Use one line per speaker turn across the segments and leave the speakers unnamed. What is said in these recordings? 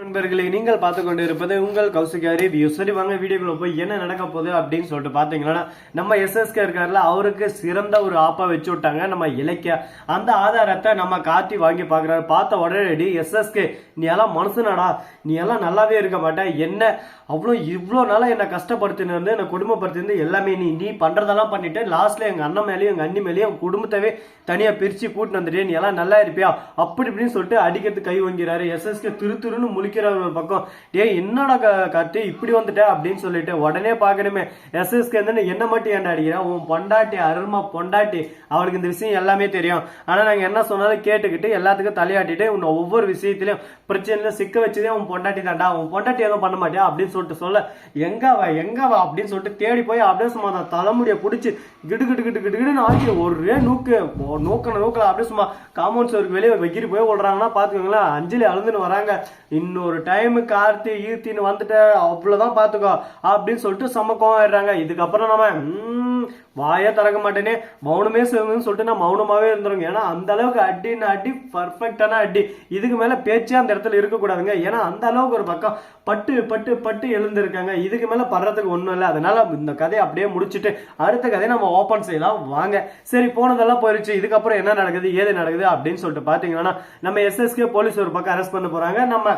நண்பர்களே நீங்கள் பார்த்து கொண்டு இருப்பது உங்கள் கௌசிகா ரிவ்யூ சரி வாங்க வீடியோக்குள்ள போய் என்ன நடக்க போகுது அப்படின்னு சொல்லிட்டு பார்த்தீங்கன்னா நம்ம எஸ்எஸ்கே இருக்காருல அவருக்கு சிறந்த ஒரு ஆப்பை வச்சு விட்டாங்க நம்ம இலக்கிய அந்த ஆதாரத்தை நம்ம காட்டி வாங்கி பார்க்குறாரு பார்த்த உடனடி எஸ்எஸ்கே நீ எல்லாம் மனசுனாடா நீ எல்லாம் நல்லாவே இருக்க மாட்டேன் என்ன அவ்வளோ இவ்வளோ நாளாக என்னை கஷ்டப்படுத்தினிருந்து என்னை குடும்பப்படுத்திருந்து எல்லாமே நீ நீ பண்ணுறதெல்லாம் பண்ணிட்டு லாஸ்ட்டில் எங்கள் அண்ணன் மேலேயும் எங்கள் அண்ணி மேலேயும் என் குடும்பத்தவே தனியாக பிரித்து கூட்டின்னு வந்துட்டே நீ எல்லாம் நல்லா இருப்பியா அப்படி இப்படின்னு சொல்லிட்டு அடிக்கிறது கை வாங்கிறாரு எஸ்எஸ்கே திரு திருன்னு முடிக்கிறவர் ஒரு பக்கம் ஏ என்னடா கட்டு இப்படி வந்துட்ட அப்படின்னு சொல்லிட்டு உடனே பார்க்கணுமே எஸ்எஸ்கே வந்து என்ன மட்டும் ஏன்டா அடிக்கிறேன் உன் பொண்டாட்டி அருமா பொண்டாட்டி அவளுக்கு இந்த விஷயம் எல்லாமே தெரியும் ஆனால் நாங்கள் என்ன சொன்னாலும் கேட்டுக்கிட்டு எல்லாத்துக்கும் தலையாட்டிட்டு உன்னை ஒவ்வொரு விஷயத்திலையும் பிரச்சனையில சிக்க வச்சதே உன் பொண்டாட்டி தாண்டா உன் பொண்டாட்டி எதுவும் பண்ண மாட்டியா அப்படின்னு சொல்லிட்டு சொல்ல எங்கவா எங்கவா அப்படின்னு சொல்லிட்டு தேடி போய் அப்படியே சும்மா அந்த தலைமுடியை பிடிச்சி கிடு கிடு கிடு கிடு கிடுன்னு ஆக்கி ஒரே நூக்கு நூக்கணும் நூக்கில் அப்படியே சும்மா காம்பவுண்ட் சோருக்கு வெளியே வைக்கிட்டு போய் விடுறாங்கன்னா பார்த்துக்கோங்களேன் அஞ்சலி அழுதுன்னு வராங்க இன் இன்னொரு டைமு கார்த்தி ஈர்த்தின்னு வந்துட்ட அவ்வளோதான் பார்த்துக்கோ அப்படின்னு சொல்லிட்டு செம்ம கோவம் இதுக்கப்புறம் நம்ம வாயே திறக்க மாட்டேனே மௌனமே சிவங்கன்னு சொல்லிட்டு நான் மௌனமாகவே இருந்துருங்க ஏன்னா அந்த அளவுக்கு அடின்னு அடி பர்ஃபெக்டான அடி இதுக்கு மேலே பேச்சே அந்த இடத்துல இருக்கக்கூடாதுங்க ஏன்னா அந்த அளவுக்கு ஒரு பக்கம் பட்டு பட்டு பட்டு எழுந்திருக்காங்க இதுக்கு மேலே படுறதுக்கு ஒன்றும் இல்லை அதனால இந்த கதையை அப்படியே முடிச்சுட்டு அடுத்த கதையை நம்ம ஓப்பன் செய்யலாம் வாங்க சரி போனதெல்லாம் போயிடுச்சு இதுக்கப்புறம் என்ன நடக்குது ஏது நடக்குது அப்படின்னு சொல்லிட்டு பார்த்தீங்கன்னா நம்ம எஸ்எஸ்கே போலீஸ் ஒரு பக்கம் அரெஸ்ட் பண்ண போகிறாங்க நம்ம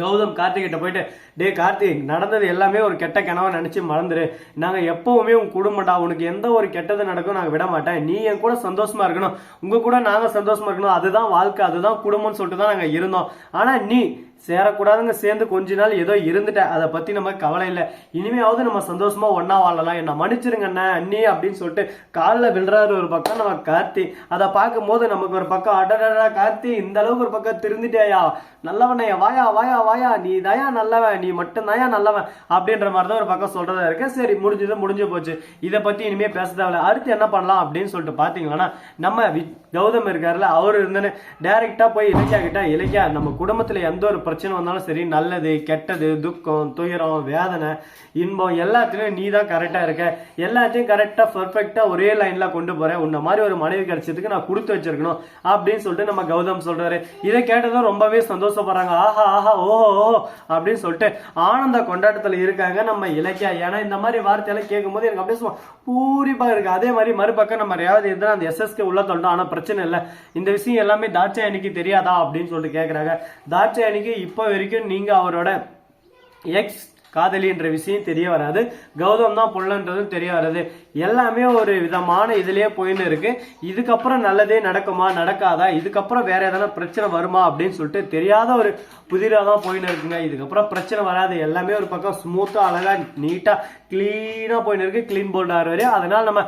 கௌதம் கார்த்திகிட்ட போயிட்டு டே கார்த்திக் நடந்தது எல்லாமே ஒரு கெட்ட கனவை நினச்சி மறந்துடு நாங்கள் எப்போவுமே உன் குடும்பம்டா உனக்கு எந்த ஒரு கெட்டது நடக்கும் நாங்கள் விட மாட்டேன் நீ என் கூட சந்தோஷமாக இருக்கணும் உங்கள் கூட நாங்கள் சந்தோஷமாக இருக்கணும் அதுதான் வாழ்க்கை அதுதான் குடும்பம்னு சொல்லிட்டு தான் நாங்கள் இருந்தோம் ஆனால் நீ சேரக்கூடாதுங்க சேர்ந்து கொஞ்ச நாள் ஏதோ இருந்துட்டேன் அதை பற்றி நம்ம கவலை இல்லை இனிமையாவது நம்ம சந்தோஷமாக ஒன்றா வாழலாம் என்ன மன்னிச்சிருங்க அண்ணா அண்ணி அப்படின்னு சொல்லிட்டு காலில் விழுறாரு ஒரு பக்கம் நம்ம கார்த்தி அதை பார்க்கும்போது நமக்கு ஒரு பக்கம் அடடடா கார்த்தி இந்த அளவுக்கு ஒரு பக்கம் திருந்துட்டேயா நல்லவண்ணையா வாயா வாயா வாயா வாயா நீ தயா நல்லவன் நீ மட்டும் தயா நல்லவன் அப்படின்ற மாதிரி தான் ஒரு பக்கம் சொல்றதா இருக்கு சரி முடிஞ்சது முடிஞ்சு போச்சு இதை பத்தி இனிமே பேச தேவையில்ல அடுத்து என்ன பண்ணலாம் அப்படின்னு சொல்லிட்டு பாத்தீங்கன்னா நம்ம கௌதம் இருக்காருல்ல அவர் இருந்தேன்னு டைரக்டா போய் இலக்கியா கிட்ட இலக்கியா நம்ம குடும்பத்துல எந்த ஒரு பிரச்சனை வந்தாலும் சரி நல்லது கெட்டது துக்கம் துயரம் வேதனை இன்பம் எல்லாத்துலயும் நீ தான் கரெக்டா இருக்க எல்லாத்தையும் கரெக்டா பர்ஃபெக்டா ஒரே லைன்ல கொண்டு போறேன் உன்ன மாதிரி ஒரு மனைவி கிடைச்சதுக்கு நான் கொடுத்து வச்சிருக்கணும் அப்படின்னு சொல்லிட்டு நம்ம கௌதம் சொல்றாரு இதை கேட்டதும் ரொம்பவே சந்தோஷப்படுறாங்க ஆஹா ஆஹா ஓ அப்படின்னு சொல்லிட்டு ஆனந்த கொண்டாட்டத்தில் இருக்காங்க நம்ம இலக்கியா ஏன்னா இந்த மாதிரி வார்த்தையெல்லாம் கேட்கும்போது எனக்கு அப்படியே பூரிப்பாக இருக்குது அதே மாதிரி மறுபக்கம் நம்ம ரேவதி இருந்தால் அந்த எஸ்எஸ்கே உள்ள தோணும் ஆனால் பிரச்சனை இல்லை இந்த விஷயம் எல்லாமே தாட்சாயணிக்கு தெரியாதா அப்படின்னு சொல்லிட்டு கேட்குறாங்க தாட்சாயணிக்கு இப்போ வரைக்கும் நீங்கள் அவரோட எக்ஸ் காதலின்ற விஷயம் தெரிய வராது கௌதம் தான் புள்ளன்றதும் தெரிய வராது எல்லாமே ஒரு விதமான இதுலயே போயின்னு இருக்கு இதுக்கப்புறம் நல்லதே நடக்குமா நடக்காதா இதுக்கப்புறம் வேற எதனா பிரச்சனை வருமா அப்படின்னு சொல்லிட்டு தெரியாத ஒரு புதிராக தான் போயின்னு இருக்குங்க இதுக்கப்புறம் பிரச்சனை வராது எல்லாமே ஒரு பக்கம் ஸ்மூத்தாக அழகாக நீட்டாக க்ளீனாக போயின்னு இருக்கு க்ளீன் போல்டாக வரையும் அதனால் நம்ம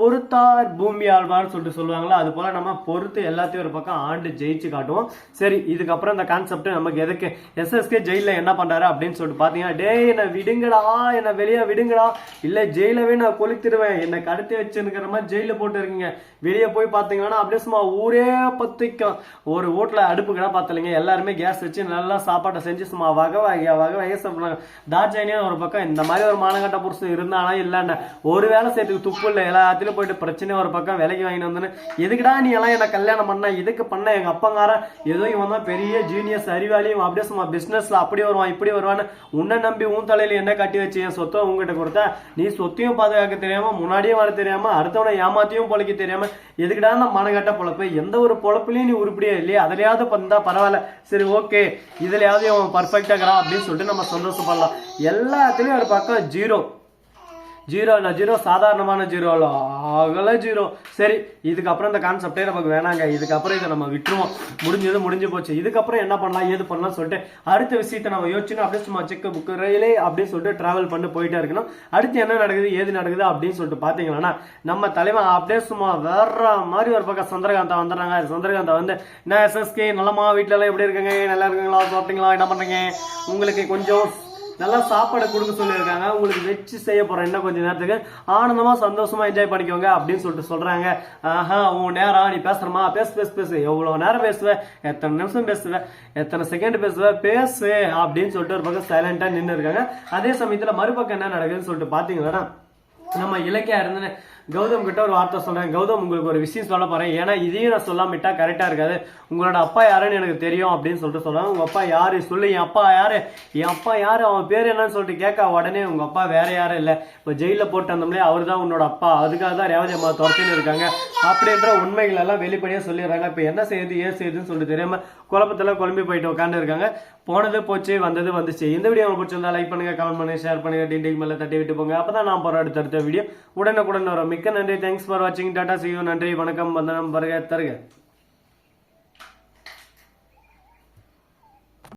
பொறுத்தார் பூமி ஆழ்வார்னு சொல்லிட்டு சொல்லுவாங்களா அது போல் நம்ம பொறுத்து எல்லாத்தையும் ஒரு பக்கம் ஆண்டு ஜெயிச்சு காட்டுவோம் சரி இதுக்கப்புறம் இந்த கான்செப்ட் நமக்கு எதுக்கு எஸ்எஸ்கே ஜெயிலில் என்ன பண்ணுறாரு அப்படின்னு சொல்லிட்டு பாத்தீங்கன்னா டே என்னை விடுங்கடா என்னை வெளியே விடுங்கடா இல்லை ஜெயிலவே நான் கொளித்திருவேன் என்னை கடத்தி வச்சுருக்கிற மாதிரி ஜெயிலில் போட்டு இருக்கீங்க வெளியே போய் பார்த்தீங்கன்னா அப்படியே சும்மா ஊரே பத்திக்கும் ஒரு வீட்டில் அடுப்பு கடை பார்த்தலைங்க எல்லாருமே கேஸ் வச்சு நல்லா சாப்பாட்டை செஞ்சு சும்மா வகை வகை வகை வகை சாப்பிட்றாங்க தாட்சாயினியா ஒரு பக்கம் இந்த மாதிரி ஒரு மானகட்ட புருஷன் இருந்தானா இல்லைன்னு ஒரு வேலை செய்யறதுக்கு துப்பு இல்லை எல்லாத்தையும் வீட்டுக்கு போயிட்டு பிரச்சனை ஒரு பக்கம் விலைக்கு வாங்கிட்டு வந்தேன்னு எதுக்குடா நீ எல்லாம் என்ன கல்யாணம் பண்ண எதுக்கு பண்ண எங்கள் அப்பங்கார ஏதோ இவன் தான் பெரிய ஜீனியஸ் அறிவாளியும் அப்படியே சும்மா பிசினஸ்ல அப்படி வருவான் இப்படி வருவான்னு உன்னை நம்பி உன் தலையில என்ன கட்டி வச்சு என் சொத்தை உங்ககிட்ட கொடுத்தா நீ சொத்தையும் பாதுகாக்க தெரியாமல் முன்னாடியும் வர தெரியாமல் அடுத்தவனை ஏமாத்தியும் பொழைக்க தெரியாமல் எதுக்குடா நான் மனகட்ட பொழப்பு எந்த ஒரு பொழப்புலையும் நீ உருப்படியா இல்லையா அதுலயாவது பண்ணா பரவாயில்ல சரி ஓகே இதுலையாவது அவன் பர்ஃபெக்டாகிறான் அப்படின்னு சொல்லிட்டு நம்ம சந்தோஷப்படலாம் எல்லாத்துலேயும் ஒரு பக்கம் ஜீரோ ஜீரோண்ணா ஜீரோ சாதாரணமான ஜீரோவில் அகல ஜீரோ சரி இதுக்கப்புறம் இந்த கான்செப்டே நமக்கு வேணாங்க இதுக்கப்புறம் இதை நம்ம விட்டுருவோம் முடிஞ்சது முடிஞ்சு போச்சு இதுக்கப்புறம் என்ன பண்ணலாம் ஏது பண்ணலாம் சொல்லிட்டு அடுத்த விஷயத்தை நம்ம யோசிச்சுன்னா அப்படியே சும்மா செக் புக் ரயிலே அப்படின்னு சொல்லிட்டு ட்ராவல் பண்ணி போயிட்டே இருக்கணும் அடுத்து என்ன நடக்குது ஏது நடக்குது அப்படின்னு சொல்லிட்டு பார்த்தீங்கன்னா நம்ம தலைவன் அப்படியே சும்மா வேற மாதிரி ஒரு பக்கம் சந்திரகாந்தா வந்துடுறாங்க சந்திரகாந்தா வந்து என்ன எஸ்எஸ்கே நல்லம்மா வீட்டிலலாம் எப்படி இருக்குங்க நல்லா இருக்குங்களா சாப்பிட்டீங்களா என்ன பண்ணுறீங்க உங்களுக்கு கொஞ்சம் நல்லா சாப்பாடு கொடுக்க சொல்லியிருக்காங்க உங்களுக்கு வச்சு செய்ய போகிறோம் இன்னும் கொஞ்சம் நேரத்துக்கு ஆனந்தமாக சந்தோஷமாக என்ஜாய் பண்ணிக்கோங்க அப்படின்னு சொல்லிட்டு சொல்கிறாங்க ஆஹா உன் நேரம் நீ பேசுகிறமா பேசு பேசு பேசு எவ்வளோ நேரம் பேசுவேன் எத்தனை நிமிஷம் பேசுவேன் எத்தனை செகண்ட் பேசுவேன் பேசு அப்படின்னு சொல்லிட்டு ஒரு பக்கம் சைலண்டாக நின்று இருக்காங்க அதே சமயத்தில் மறுபக்கம் என்ன நடக்குதுன்னு சொல்லிட்டு பார்த்தீங்கன்னா நம்ம இலக்கியா இருந்தேன் கௌதம் கிட்ட ஒரு வார்த்தை சொல்றேன் கௌதம் உங்களுக்கு ஒரு விஷயம் சொல்ல போறேன் ஏன்னா இதையும் நான் சொல்லாமட்டா கரெக்டாக இருக்காது உங்களோட அப்பா யாருன்னு எனக்கு தெரியும் அப்படின்னு சொல்லிட்டு சொல்றாங்க உங்கள் அப்பா யார் சொல்லு என் அப்பா யார் என் அப்பா யார் அவன் பேர் என்னன்னு சொல்லிட்டு கேட்க உடனே உங்கள் அப்பா வேற யாரும் இல்லை இப்போ ஜெயிலில் போட்டு வந்தோம்லே அவர் தான் உன்னோட அப்பா அதுக்காக தான் ரேவதி அம்மா துரத்தின்னு இருக்காங்க அப்படின்ற உண்மைகள் எல்லாம் வெளிப்படையாக சொல்லிடுறாங்க இப்போ என்ன செய்யுது ஏன் செய்யுதுன்னு சொல்லிட்டு தெரியாமல் குழப்பத்தில் குழம்பி போயிட்டு உட்காந்து இருக்காங்க போனது போச்சு வந்தது வந்துச்சு இந்த வீடியோ உங்களுக்கு பிடிச்சிருந்தா லைக் பண்ணுங்கள் கமெண்ட் பண்ணுங்க ஷேர் பண்ணுங்க டீடைல் மேலே தட்டி விட்டு போங்க அப்போ தான் நான் போகிற அடுத்தடுத்த வீடியோ உடனுக்குடன் வரும் மிக்க நன்றி தேங்க்ஸ் ஃபார் வாட்சிங் டாடா சியூ நன்றி வணக்கம் வந்தனம் வருக தருக